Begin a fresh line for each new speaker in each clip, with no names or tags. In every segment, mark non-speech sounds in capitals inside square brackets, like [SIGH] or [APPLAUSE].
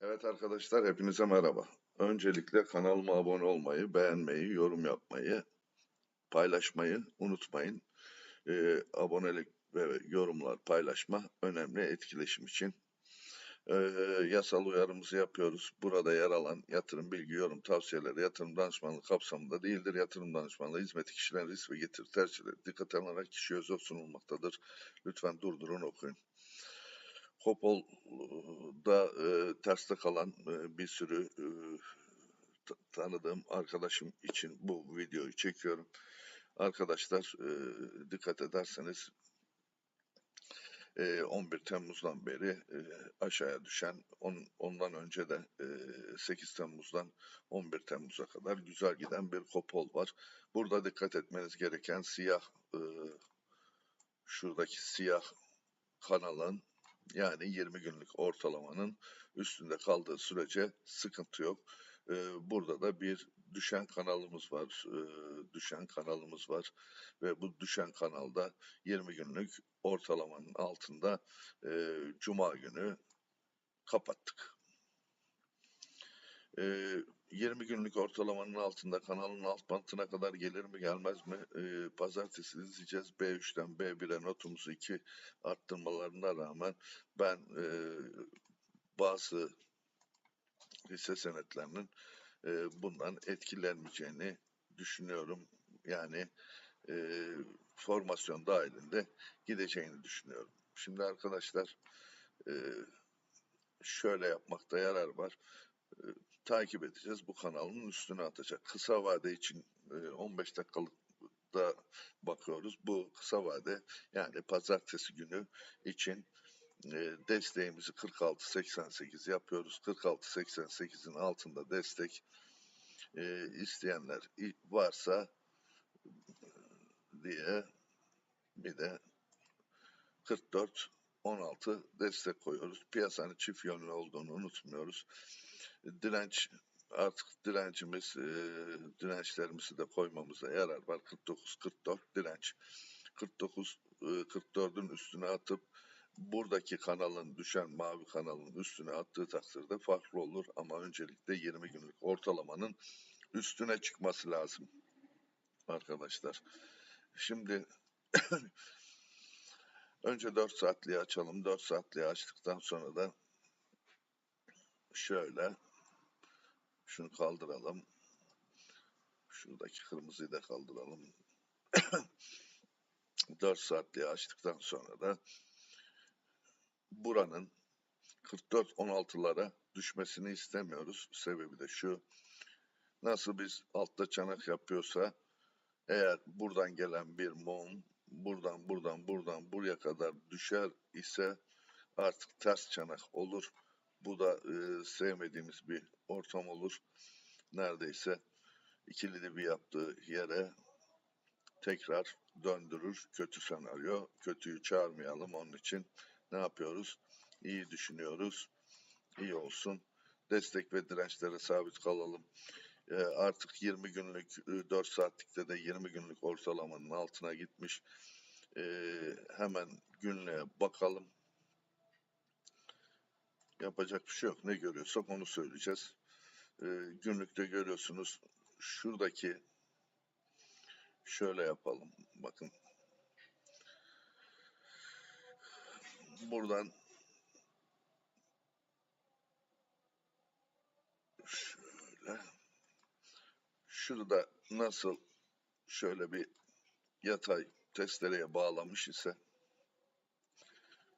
Evet arkadaşlar hepinize merhaba. Öncelikle kanalıma abone olmayı, beğenmeyi, yorum yapmayı, paylaşmayı unutmayın. Ee, abonelik ve yorumlar paylaşma önemli etkileşim için. Ee, yasal uyarımızı yapıyoruz. Burada yer alan yatırım bilgi, yorum, tavsiyeleri yatırım danışmanlığı kapsamında değildir. Yatırım danışmanlığı hizmeti kişilerin risk ve getir tercihleri dikkate alınarak kişiye özel sunulmaktadır. Lütfen durdurun okuyun. Kopol'da e, terste kalan e, bir sürü e, ta- tanıdığım arkadaşım için bu videoyu çekiyorum. Arkadaşlar e, dikkat ederseniz e, 11 Temmuz'dan beri e, aşağıya düşen, on, ondan önce de e, 8 Temmuz'dan 11 Temmuz'a kadar güzel giden bir kopol var. Burada dikkat etmeniz gereken siyah, e, şuradaki siyah kanalın yani 20 günlük ortalamanın üstünde kaldığı sürece sıkıntı yok. Ee, burada da bir düşen kanalımız var. Ee, düşen kanalımız var ve bu düşen kanalda 20 günlük ortalamanın altında e, Cuma günü kapattık. Ee, 20 günlük ortalamanın altında kanalın alt bantına kadar gelir mi gelmez mi? Ee, pazartesi izleyeceğiz. B3'ten B1'e notumuzu 2 arttırmalarına rağmen ben e, bazı hisse senetlerinin e, bundan etkilenmeyeceğini düşünüyorum. Yani e, formasyon dahilinde gideceğini düşünüyorum. Şimdi arkadaşlar e, şöyle yapmakta yarar var. E, takip edeceğiz. Bu kanalın üstüne atacak. Kısa vade için e, 15 dakikalık da bakıyoruz. Bu kısa vade yani pazartesi günü için e, desteğimizi 46.88 yapıyoruz. 46.88'in altında destek e, isteyenler varsa e, diye bir de 44 16 destek koyuyoruz. Piyasanın çift yönlü olduğunu unutmuyoruz. Direnç artık direncimiz e, dirençlerimizi de koymamıza yarar var. 49 44 direnç. 49 e, 44'ün üstüne atıp buradaki kanalın düşen mavi kanalın üstüne attığı takdirde farklı olur ama öncelikle 20 günlük ortalamanın üstüne çıkması lazım arkadaşlar. Şimdi önce 4 saatliği açalım. 4 saatliği açtıktan sonra da şöyle şunu kaldıralım. Şuradaki kırmızıyı da kaldıralım. [COUGHS] 4 saatliği açtıktan sonra da buranın 44-16'lara düşmesini istemiyoruz. Sebebi de şu. Nasıl biz altta çanak yapıyorsa eğer buradan gelen bir mum buradan buradan buradan buraya kadar düşer ise artık ters çanak olur. Bu da e, sevmediğimiz bir ortam olur. Neredeyse ikili dibi yaptığı yere tekrar döndürür. Kötü senaryo. Kötüyü çağırmayalım. Onun için ne yapıyoruz? İyi düşünüyoruz. İyi olsun. Destek ve dirençlere sabit kalalım. Ee, artık 20 günlük, e, 4 saatlikte de 20 günlük ortalamanın altına gitmiş. Ee, hemen günlüğe bakalım. Yapacak bir şey yok. Ne görüyorsak onu söyleyeceğiz. Günlükte görüyorsunuz şuradaki şöyle yapalım. Bakın. Buradan şurada nasıl şöyle bir yatay testereye bağlamış ise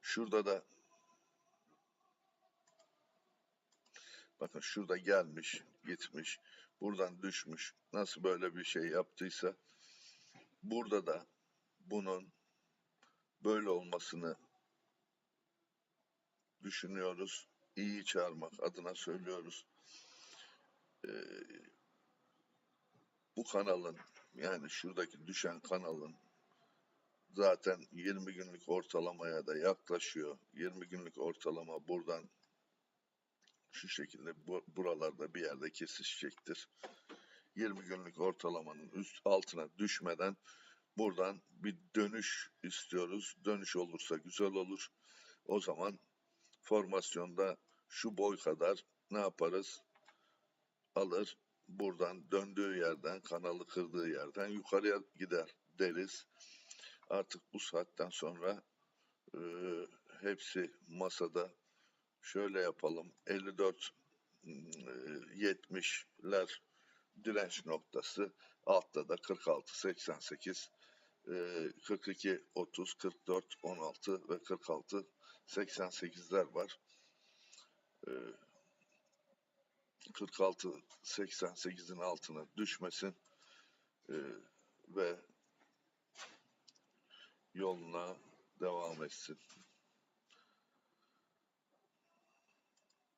şurada da bakın şurada gelmiş gitmiş buradan düşmüş nasıl böyle bir şey yaptıysa burada da bunun böyle olmasını düşünüyoruz. İyi çağırmak adına söylüyoruz. Ee, bu kanalın yani şuradaki düşen kanalın zaten 20 günlük ortalamaya da yaklaşıyor. 20 günlük ortalama buradan şu şekilde bu, buralarda bir yerde kesişecektir. 20 günlük ortalamanın üst altına düşmeden buradan bir dönüş istiyoruz. Dönüş olursa güzel olur. O zaman formasyonda şu boy kadar ne yaparız? Alır buradan döndüğü yerden kanalı kırdığı yerden yukarıya gider deriz. Artık bu saatten sonra e, hepsi masada şöyle yapalım 54 e, 70'ler direnç noktası altta da 46 88 e, 42 30 44 16 ve 46 88'ler var. E, 46 88'in altına düşmesin e, ve yoluna devam etsin.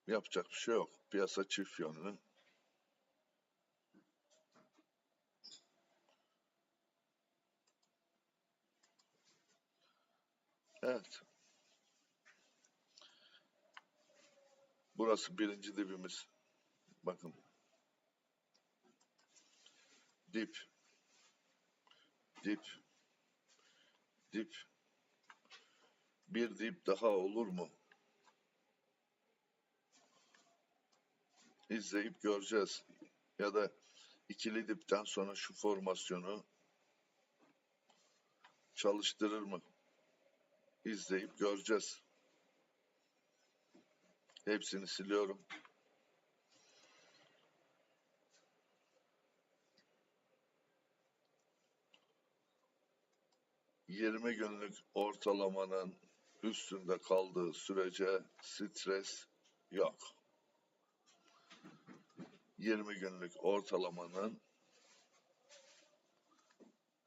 Yapacak bir şey yok. Piyasa çift yönlü. Evet. Burası birinci dibimiz. Bakın. Dip. Dip. Dip. Bir dip daha olur mu? İzleyip göreceğiz. Ya da ikili dipten sonra şu formasyonu çalıştırır mı? İzleyip göreceğiz. Hepsini siliyorum. Yirmi günlük ortalamanın üstünde kaldığı sürece stres yok. 20 günlük ortalamanın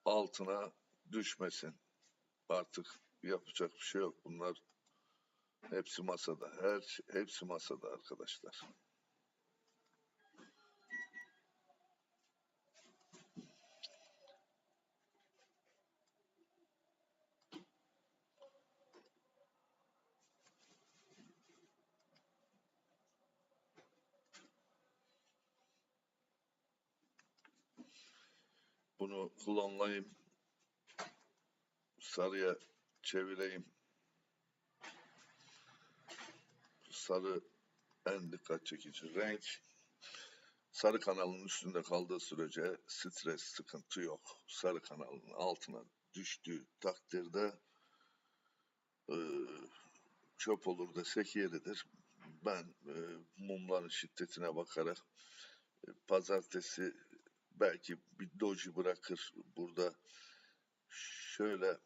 altına düşmesin. Artık yapacak bir şey yok. Bunlar hepsi masada. Her şey- hepsi masada arkadaşlar. Bunu klonlayayım. Sarıya çevireyim. Sarı en dikkat çekici renk. Sarı kanalın üstünde kaldığı sürece stres, sıkıntı yok. Sarı kanalın altına düştüğü takdirde e, çöp olur desek yeridir. Ben e, mumların şiddetine bakarak e, pazartesi belki bir doji bırakır burada şöyle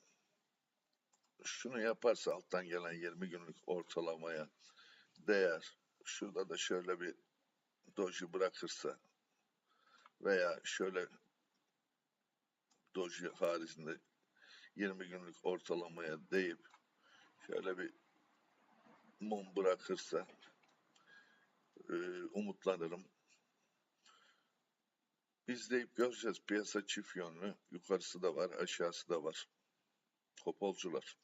şunu yaparsa alttan gelen 20 günlük ortalamaya değer. Şurada da şöyle bir doji bırakırsa veya şöyle doji haricinde 20 günlük ortalamaya değip şöyle bir mum bırakırsa e, umutlanırım. İzleyip göreceğiz. Piyasa çift yönlü. Yukarısı da var, aşağısı da var. Topolcular.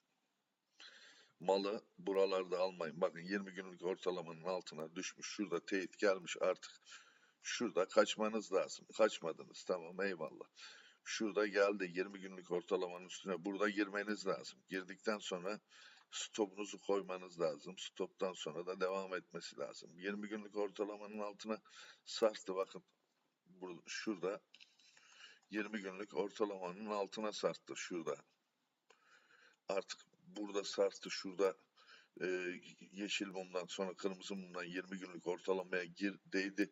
Malı buralarda almayın. Bakın 20 günlük ortalamanın altına düşmüş. Şurada teyit gelmiş artık. Şurada kaçmanız lazım. Kaçmadınız. Tamam eyvallah. Şurada geldi 20 günlük ortalamanın üstüne. Burada girmeniz lazım. Girdikten sonra stopunuzu koymanız lazım. Stoptan sonra da devam etmesi lazım. 20 günlük ortalamanın altına sarstı bakın. Burada, şurada 20 günlük ortalamanın altına sarttı şurada. Artık burada sarstı şurada e, yeşil mumdan sonra kırmızı mumdan 20 günlük ortalamaya gir değdi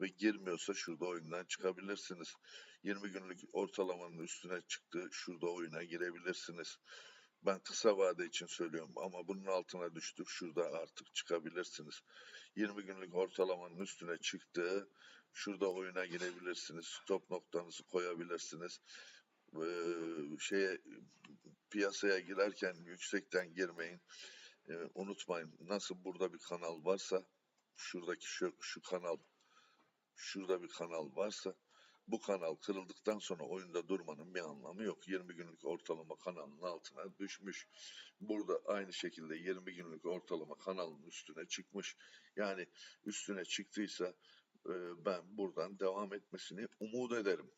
ve girmiyorsa şurada oyundan çıkabilirsiniz. 20 günlük ortalamanın üstüne çıktı şurada oyuna girebilirsiniz. Ben kısa vade için söylüyorum ama bunun altına düştük şurada artık çıkabilirsiniz. 20 günlük ortalamanın üstüne çıktı şurada oyuna girebilirsiniz. Stop noktanızı koyabilirsiniz. Ee, şeye piyasaya girerken yüksekten girmeyin. Ee, unutmayın nasıl burada bir kanal varsa şuradaki şu, şu kanal şurada bir kanal varsa bu kanal kırıldıktan sonra oyunda durmanın bir anlamı yok. 20 günlük ortalama kanalın altına düşmüş. Burada aynı şekilde 20 günlük ortalama kanalın üstüne çıkmış. Yani üstüne çıktıysa e, ben buradan devam etmesini umut ederim.